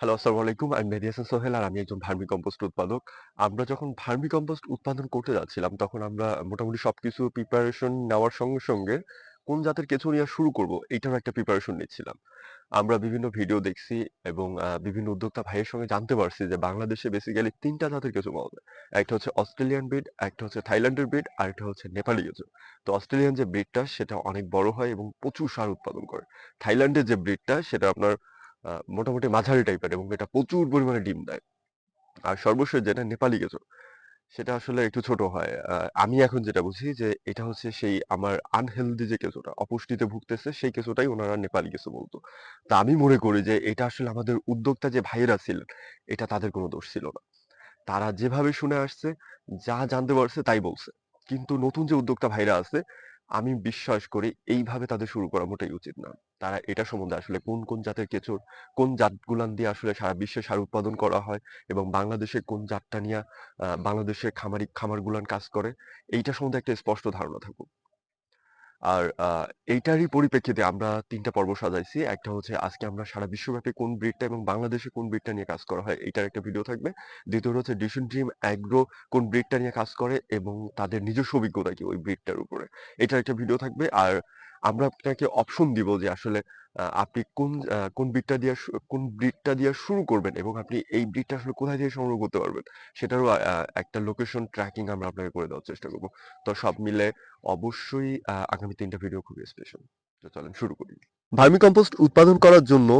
Hello, আসসালামু আলাইকুম। আমি মেহেদী সোহেল আর আমি একজন ভার্মি কম্পোস্ট উৎপাদক। আমরা যখন ভার্মি কম্পোস্ট উৎপাদন করতে যাচ্ছিলাম, তখন আমরা মোটামুটি সবকিছু প্রিপারেশন নেওয়ার সঙ্গে, সঙ্গে কোন জাতের কেঁচো নেওয়া শুরু করব, এইটারও একটা প্রিপারেশন নিচ্ছিলাম। আমরা বিভিন্ন ভিডিও দেখছি এবং বিভিন্ন উদ্যোক্তা ভাইয়ের সঙ্গে জানতে পারছি যে বাংলাদেশে বেসিক্যালি ৩ টা জাতের কেঁচো পাওয়া যায়। একটা হচ্ছে অস্ট্রেলিয়ান ব্রিড, একটা হচ্ছে থাইল্যান্ডের ব্রিড, আর একটা হচ্ছে নেপালি কেঁচো। তো অস্ট্রেলিয়ান যে ব্রিডটা সেটা অনেক বড় হয় এবং প্রচুর সার উৎপাদন করে। থাইল্যান্ডের যে ব্রিডটা সেটা আপনার মোটামুটি মাঝারি টাইপের এবং এটা প্রচুর পরিমাণে ডিম দেয়। আর সর্বশেষ যেটা নেপালি কেঁচো, সেটা আসলে একটু ছোট হয়। আমি এখন যেটা বুঝি যে এটা হচ্ছে সেই আমার আনহেলদি যে কেঁচোটা, অপুষ্টিতে ভুগতেছে সেই কেঁচোটাই ওনারা নেপালি কেঁচো বলতো তা আমি মনে করি যে এটা আসলে আমাদের উদ্যোক্তা যে ভাইয়েরা ছিলেন, এটা তাদের কোনো দোষ ছিল না। তারা যেভাবে শুনে আসছে, যা জানতে পারছে তাই বলছে। কিন্তু নতুন যে উদ্যোক্তা ভাইরা আছে, আমি বিশ্বাস করি এইভাবে তাদের শুরু করা মোটেই উচিত না। তারা এটা সম্বন্ধে আসলে কোন, কোন জাতের কেঁচোর, কোন জাতগুলান দিয়ে আসলে সারা বিশ্বে সার উৎপাদন করা হয় এবং বাংলাদেশে কোন জাতটা নিয়ে বাংলাদেশের খামারি খামারগুলান কাজ করে, এইটা সম্বন্ধে একটা স্পষ্ট ধারণা থাকুক। আর এইটারই পরিপ্রেক্ষিতে আমরা তিনটা পর্ব সাজাইছি। একটা হচ্ছে আজকে আমরা সারা বিশ্বব্যাপী কোন ব্রিডটা এবং বাংলাদেশে কোন ব্রিডটা নিয়ে কাজ করা হয়, এটার একটা ভিডিও থাকবে। দ্বিতীয় হচ্ছে ডিশন ড্রিম অ্যাগ্রো কোন ব্রিডটা নিয়ে কাজ করে এবং তাদের নিজস্ব অভিজ্ঞতা কি ওই ব্রিডটার উপরে। এটার একটা ভিডিও থাকবে। আর আমরা আপনাকে অপশন দিব যে আসলে আপনি কোন কোন ব্রিডটা দিয়ে কোন ব্রিডটা দিয়ে শুরু করবেন এবং আপনি এই ব্রিডটা আসলে কোথায় থেকে সংগ্রহ করতে পারবেন, সেটারও একটা লোকেশন ট্র্যাকিং আমরা আপনাকে করে দেওয়ার চেষ্টা করব। তো সব মিলে অবশ্যই আগামী ৩ টা ভিডিও খুবই স্পেশাল। তো চলেন শুরু করি। ভার্মি কম্পোস্ট উৎপাদন করার জন্য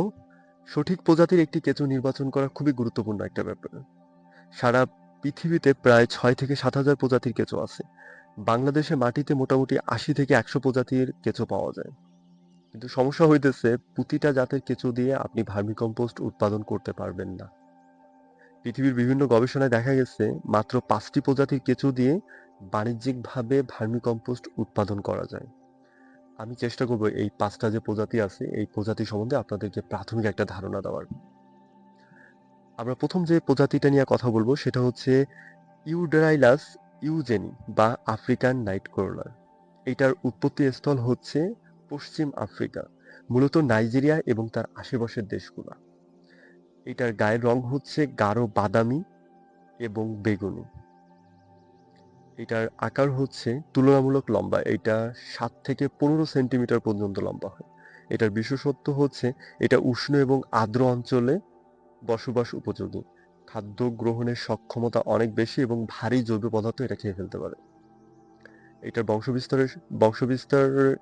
সঠিক প্রজাতির একটি কেঁচো নির্বাচন করা খুবই গুরুত্বপূর্ণ একটা ব্যাপার। সারা পৃথিবীতে প্রায় ছয় থেকে সাত হাজার প্রজাতির কেঁচো আছে। বাংলাদেশে মাটিতে মোটামুটি ৮০ থেকে ১০০ প্রজাতির কেঁচো পাওয়া যায়। কিন্তু সমস্যা হইতেছে প্রতিটা জাতের কেঁচো দিয়ে আপনি ভার্মি কম্পোস্ট উৎপাদন করতে পারবেন না। পৃথিবীর বিভিন্ন গবেষণায় দেখা গেছে মাত্র পাঁচটি প্রজাতির কেঁচো দিয়ে বাণিজ্যিকভাবে ভার্মি কম্পোস্ট উৎপাদন করা যায়। আমি চেষ্টা করব এই পাঁচটা যে প্রজাতি আছে, এই প্রজাতি সম্বন্ধে আপনাদেরকে প্রাথমিক একটা ধারণা দেওয়ার। আমরা প্রথম যে প্রজাতিটা নিয়ে কথা বলব সেটা হচ্ছে ইউডেরাইলাস ইউজেনি বা আফ্রিকান নাইট ক্রলার। এটার উৎপত্তি স্থল হচ্ছে পশ্চিম আফ্রিকা, মূলত নাইজেরিয়া এবং তার আশেপাশের দেশগুলা। এটার গায়ের রং হচ্ছে গাঢ় বাদামি এবং বেগুনি। এটার আকার হচ্ছে তুলনামূলক লম্বা। এটা সাত থেকে ১৫ সেন্টিমিটার পর্যন্ত লম্বা হয়। এটার বিশেষত্ব হচ্ছে এটা উষ্ণ এবং আর্দ্র অঞ্চলে বসবাস উপযোগী। খাদ্য গ্রহণের সক্ষমতা অনেক বেশি এবং ভারী জৈব পদার্থ এটা খেয়ে ফেলতে পারে। এটার বংশবিস্তারের বংশবিস্তার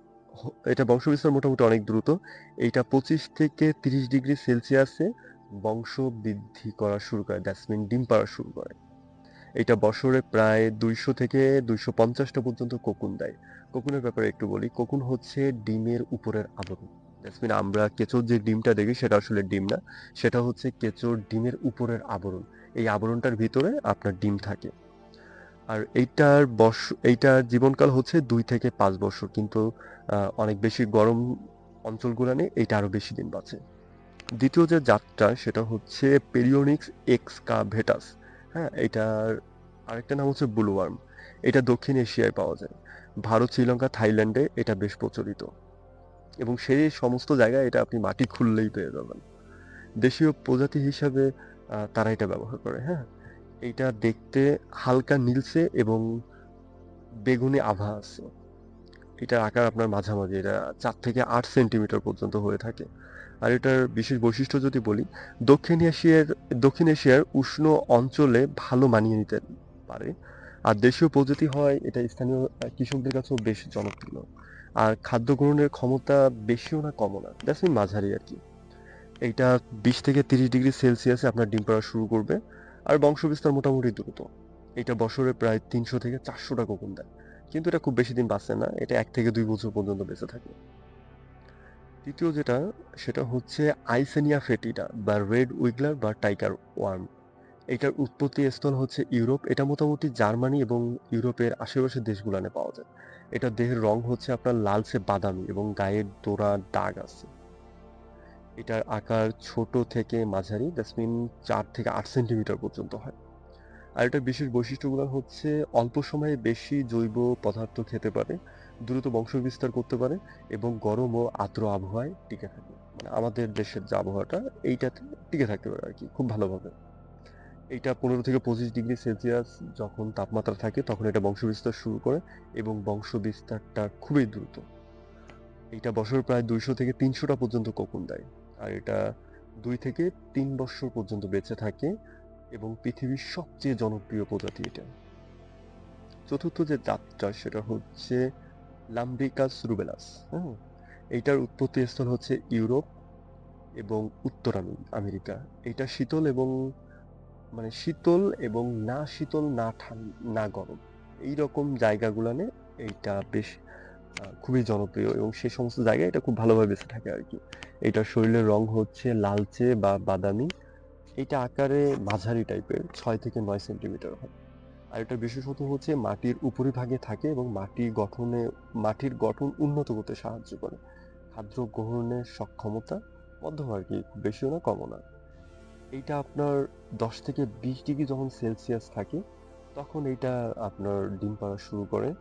এটা বংশবিস্তার মোটামুটি অনেক দ্রুত। এইটা ২৫ থেকে ৩০ ডিগ্রি সেলসিয়াসে বংশ বৃদ্ধি করা শুরু করে। দ্যাটস মিন ডিম পাড়া শুরু করে। এটা বছরে প্রায় ২০০ থেকে দুইশো পঞ্চাশটা পর্যন্ত কোকুন দেয়। কোকুনের ব্যাপারে একটু বলি। কোকুন হচ্ছে ডিমের উপরের আবরণ। দ্যাটস মিন আমরা কেঁচোর যে ডিমটা দেখি, সেটা আসলে ডিম না। সেটা হচ্ছে কেঁচোর ডিমের উপরের আবরণ। এই আবরণটার ভিতরে আপনার ডিম থাকে। আর এইটার বর্ষ এইটার জীবনকাল হচ্ছে দুই থেকে পাঁচ বছর। কিন্তু অনেক বেশি গরম অঞ্চলগুলানে এইটা আরও বেশি দিন বাঁচে। দ্বিতীয় যে জাতটা সেটা হচ্ছে পেরিওনিক্স এক্স কা ভেটাস হ্যাঁ? এটার আরেকটা নাম হচ্ছে ব্লু ওয়ার্ম। এটা দক্ষিণ এশিয়ায় পাওয়া যায়। ভারত, শ্রীলঙ্কা, থাইল্যান্ডে এটা বেশ প্রচলিত। এবং সেই সমস্ত জায়গায় এটা আপনি মাটি খুললেই পেয়ে যাবেন। দেশীয় প্রজাতি হিসাবে তারা এটা ব্যবহার করে, হ্যাঁ? এইটা দেখতে হালকা নীলচে এবং বেগুনি আভা আছে। এটার আকার আপনার মাঝামাঝি। এটা চার থেকে আট সেন্টিমিটার পর্যন্ত হয়ে থাকে। আর এটার বিশেষ বৈশিষ্ট্য যদি বলি, দক্ষিণ এশিয়ার দক্ষিণ এশিয়ার উষ্ণ অঞ্চলে ভালো মানিয়ে নিতে পারে। আর দেশীয় প্রজাতি হয় এটা স্থানীয় কৃষকদের কাছেও বেশ জনপ্রিয়। আর খাদ্য গ্রহণের ক্ষমতা বেশিও না কমও না। দ্যাটস মিন মাঝারি আর কি এইটা ২০ থেকে ৩০ ডিগ্রি সেলসিয়াসে আপনার ডিম পাড়া শুরু করবে। আর বংশবিস্তার মোটামুটি দ্রুত। এটা বছরে প্রায় ৩০০ থেকে ৪০০ টা কোকুন দেয়। কিন্তু এটা খুব বেশি দিন বাঁচে না। এটা এক থেকে দুই বছর পর্যন্ত বেঁচে থাকে। তৃতীয় যেটা, সেটা হচ্ছে আইসেনিয়া ফেটিডা বা রেড উইগলার বা টাইগার ওয়ার্ম। এটার উৎপত্তি স্থল হচ্ছে ইউরোপ। এটা মোটামুটি জার্মানি এবং ইউরোপের আশেপাশের দেশগুলানে পাওয়া যায়। এটা দেহের রং হচ্ছে আপনার লালচে বাদামি এবং গায়ে ডোরা দাগ আছে। এটার আকার ছোট থেকে মাঝারি। দ্যাটস মিন ৪ থেকে আট সেন্টিমিটার পর্যন্ত হয়। আর এটার বিশেষ বৈশিষ্ট্যগুলো হচ্ছে অল্প সময়ে বেশি জৈব পদার্থ খেতে পারে, দ্রুত বংশবিস্তার করতে পারে এবং গরম ও আর্দ্র আবহাওয়ায় টিকে থাকে। মানে আমাদের দেশের যে আবহাওয়াটা এইটাতে টিকে থাকতে পারে আর কি খুব ভালোভাবে এইটা পনেরো থেকে পঁচিশ ডিগ্রি সেলসিয়াস যখন তাপমাত্রা থাকে তখন এটা বংশবিস্তার শুরু করে এবং বংশবিস্তারটা খুবই দ্রুত এইটা বছর প্রায় দুইশো থেকে তিনশোটা পর্যন্ত কোকুন দেয় আর এটা দুই থেকে তিন বছর পর্যন্ত বেঁচে থাকে এবং পৃথিবীর সবচেয়ে জনপ্রিয় প্রজাতি এটা। চতুর্থ যে জাতটা সেটা হচ্ছে লাম্ব্রিকাস রুবেলাস হ্যাঁ? এইটার উৎপত্তি স্থল হচ্ছে ইউরোপ এবং উত্তর আমেরিকা। এটা শীতল এবং মানে শীতল এবং না শীতল, না না গরম। এই রকম জায়গাগুলানে এইটা বেশ খুবই জনপ্রিয় এবং সে সমস্ত জায়গায় এটা খুব ভালোভাবে বেঁচে থাকে আর কি। এটার শরীরের রং হচ্ছে লালচে বা বাদামি। এটা আকারে মাঝারি টাইপের, ছয় থেকে নয় সেন্টিমিটার হয়। আর এটার বিশেষত হচ্ছে মাটির উপরিভাগে থাকে এবং মাটি গঠনে, মাটির গঠন উন্নত করতে সাহায্য করে। খাদ্য গ্রহণের সক্ষমতা মধ্যম আর কি, বেশিও না, কমও না। এইটা আপনার দশ থেকে বিশ ডিগ্রি যখন সেলসিয়াস থাকে, তখন এইটা আপনার ডিম পাড়া শুরু করে।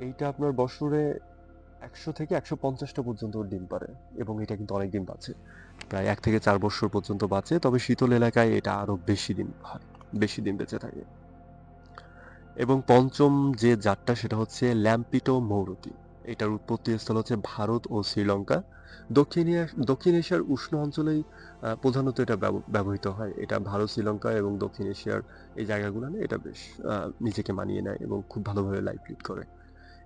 এইটা আপনার বছরে একশো থেকে একশো পঞ্চাশটা পর্যন্ত ডিম পারে এবং এটা কিন্তু অনেক দিন বাঁচে। প্রায় এক থেকে চার বছর পর্যন্ত বাঁচে, তবে শীতল এলাকায় এটা আরও বেশি দিন হয়, বেশি দিন বেঁচে থাকে। এবং পঞ্চম যে জাতটা সেটা হচ্ছে ল্যাম্পিটো মৌরতি। এটার উৎপত্তি স্থল হচ্ছে ভারত ও শ্রীলঙ্কা। দক্ষিণ দক্ষিণ এশিয়ার উষ্ণ অঞ্চলেই প্রধানত এটা ব্যবহৃত হয়। এটা ভারত, শ্রীলঙ্কা এবং দক্ষিণ এশিয়ার এই জায়গাগুলো এটা বেশ নিজেকে মানিয়ে নেয় এবং খুব ভালোভাবে লাইফ লিড করে।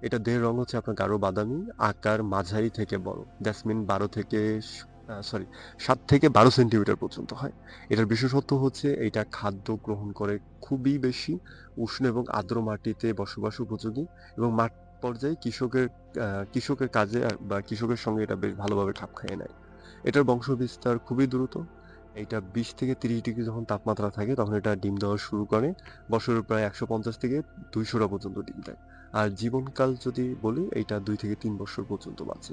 এটা দেহের রং হচ্ছে আপনার গাঢ় বাদামি, আকার মাঝারি থেকে বড়। দ্যাটমিন বারো থেকে সরি সাত থেকে বারো সেন্টিমিটার পর্যন্ত হয়। এটার বিশেষত্ব হচ্ছে এটা খাদ্য গ্রহণ করে খুবই বেশি উষ্ণ এবং আর্দ্র মাটিতে বসবাস উপযোগী এবং মাঠ পর্যায়ে কৃষকের কৃষকের কাজে বা কৃষকের সঙ্গে এটা বেশ ভালোভাবে খাপ খাইয়ে নেয়। এটার বংশ বিস্তার খুবই দ্রুত। এটা বিশ থেকে তিরিশ ডিগ্রি যখন তাপমাত্রা থাকে তখন এটা ডিম দেওয়া শুরু করে। বছরের প্রায় একশো পঞ্চাশ থেকে দুইশোটা পর্যন্ত ডিম দেয়। আর জীবনকাল যদি বলি এটা দুই থেকে তিন বছর পর্যন্ত বাঁচে।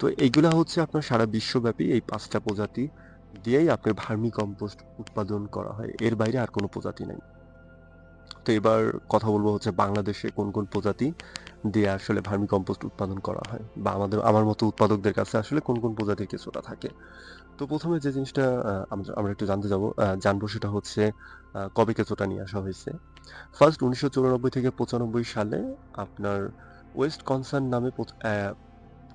তো এইগুলা হচ্ছে আপনার সারা বিশ্বব্যাপী এই পাঁচটা প্রজাতি দিয়েই আপনার ভার্মি কম্পোস্ট উৎপাদন করা হয়। এর বাইরে আর কোনো প্রজাতি নেই। তো এবার কথা বলব হচ্ছে বাংলাদেশে কোন কোন প্রজাতি দিয়ে আসলে ভার্মি কম্পোস্ট উৎপাদন করা হয় বা আমাদের, আমার মতো উৎপাদকদের কাছে আসলে কোন কোন প্রজাতির কিছুটা থাকে। তো প্রথমে যে জিনিসটা আমরা একটু জানতে যাব জানব সেটা হচ্ছে কবে কেঁচোটা নিয়ে আসা হয়েছে? ফার্স্ট উনিশশো চুরানব্বই থেকে পঁচানব্বই সালে আপনার ওয়েস্ট কনসার্ন নামে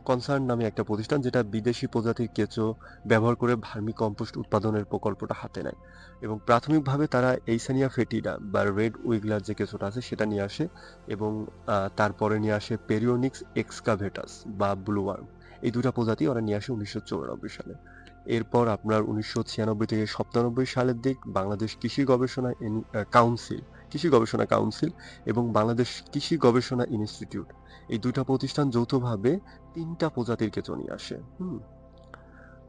কনসার্ন নামে একটা প্রতিষ্ঠান যেটা বিদেশি প্রজাতির কেঁচো ব্যবহার করে ভার্মি কম্পোস্ট উৎপাদনের প্রকল্পটা হাতে নেয়। এবং প্রাথমিকভাবে তারা এইসানিয়া ফেটিডা বা রেড উইগলার যে কেঁচোটা আছে সেটা নিয়ে আসে এবং তারপরে নিয়ে আসে পেরিওনিক্স এক্সকাভেটাস বা ব্লুওয়ার্ম এই দুটা প্রজাতি ওরা নিয়ে আসে উনিশশো চৌরানব্বই সালে। এরপর আপনার উনিশশো ছিয়ানব্বই থেকে সপ্তানব্বই সালের দিক বাংলাদেশ কৃষি গবেষণা কাউন্সিল কৃষি গবেষণা কাউন্সিল এবং বাংলাদেশ কৃষি গবেষণা ইনস্টিটিউট। এই দুইটা প্রতিষ্ঠান যৌথভাবে তিনটা প্রজাতির কেঁচো নিয়ে আসে। হুম।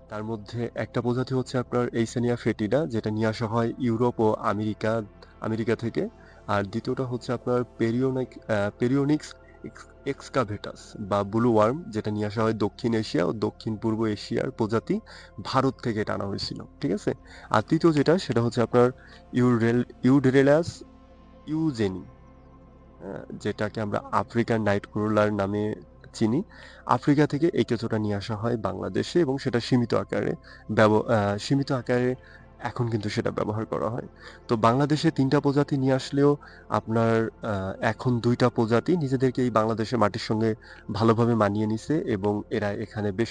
তার মধ্যে একটা প্রজাতি হচ্ছে আপনার এইসেনিয়া ফেটিডা যেটা নিয়ে আসা হয় ইউরোপ ও আমেরিকা আমেরিকা থেকে। আর দ্বিতীয়টা হচ্ছে আপনার পেরিওনিক পেরিওনিক্স এক্সকাভেটাস বা ব্লু ওয়ার্ম যেটা নিয়ে আসা হয় দক্ষিণ এশিয়া ও দক্ষিণ পূর্ব এশিয়ার প্রজাতি ভারত থেকে টানা হয়েছিল। ঠিক আছে? আর তৃতীয় যেটা, সেটা হচ্ছে আপনার ইউরেল ইউডেরেলাস ইউজেনি যেটাকে আমরা আফ্রিকান নাইট ক্রোলার নামে চিনি। আফ্রিকা থেকে এই কেঁচোটা নিয়ে আসা হয় বাংলাদেশে এবং সেটা সীমিত আকারে সীমিত আকারে এখন কিন্তু সেটা ব্যবহার করা হয়। তো বাংলাদেশে তিনটা প্রজাতি নিয়ে আসলেও আপনার এখন দুইটা প্রজাতি নিজেদেরকে এই বাংলাদেশের মাটির সঙ্গে ভালোভাবে মানিয়ে নিছে এবং এরা এখানে বেশ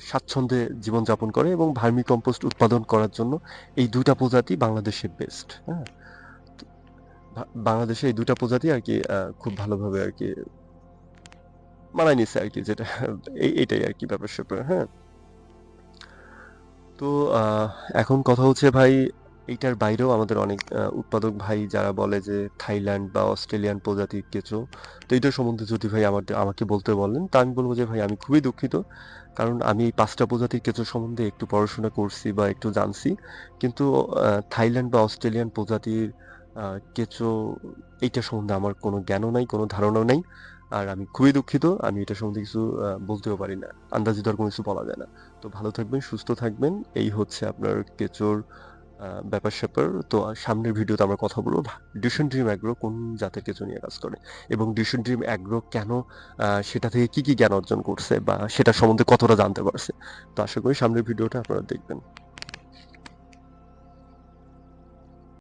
স্বাচ্ছন্দ্যে জীবনযাপন করে এবং ভার্মি কম্পোস্ট উৎপাদন করার জন্য এই দুইটা প্রজাতি বাংলাদেশের বেস্ট হ্যাঁ? বাংলাদেশে এই দুইটা প্রজাতি আর কি খুব ভালোভাবে আর কি মানায় নিচ্ছে আর কি, যেটা এই, এইটাই আর কি ব্যাপার স্যাপার হ্যাঁ। তো এখন কথা হচ্ছে ভাই এইটার বাইরেও আমাদের অনেক উৎপাদক ভাই যারা বলে যে থাইল্যান্ড বা অস্ট্রেলিয়ান প্রজাতির কেঁচো, তো এইটার সম্বন্ধে যদি ভাই আমার আমাকে বলতে বলেন, তা আমি বলব যে ভাই আমি খুবই দুঃখিত, কারণ আমি এই পাঁচটা প্রজাতির কেঁচো সম্বন্ধে একটু পড়াশোনা করছি বা একটু জানছি, কিন্তু থাইল্যান্ড বা অস্ট্রেলিয়ান প্রজাতির কেঁচো এইটা সম্বন্ধে আমার কোনো জ্ঞানও নাই কোনো ধারণাও নাই। আর আমি খুবই দুঃখিত আমি এটা সম্বন্ধে কিছু বলতেও পারি না। আন্দাজি আর কোনো কিছু বলা যায় না। তো ভালো থাকবেন সুস্থ থাকবেন। এই হচ্ছে আপনার কেঁচোর ব্যাপার-স্যাপার তো আহ, সামনের ভিডিওতে আমরা কথা বলব ডিসিশন ড্রিম অ্যাগ্রো কোন জাতের কেঁচো নিয়ে কাজ করে? এবং ডিসিশন ড্রিম অ্যাগ্রো কেন সেটা থেকে কি কি জ্ঞান অর্জন করছে বা সেটা সম্বন্ধে কতটা জানতে পারছে? তো আশা করি সামনের ভিডিওটা আপনারা দেখবেন।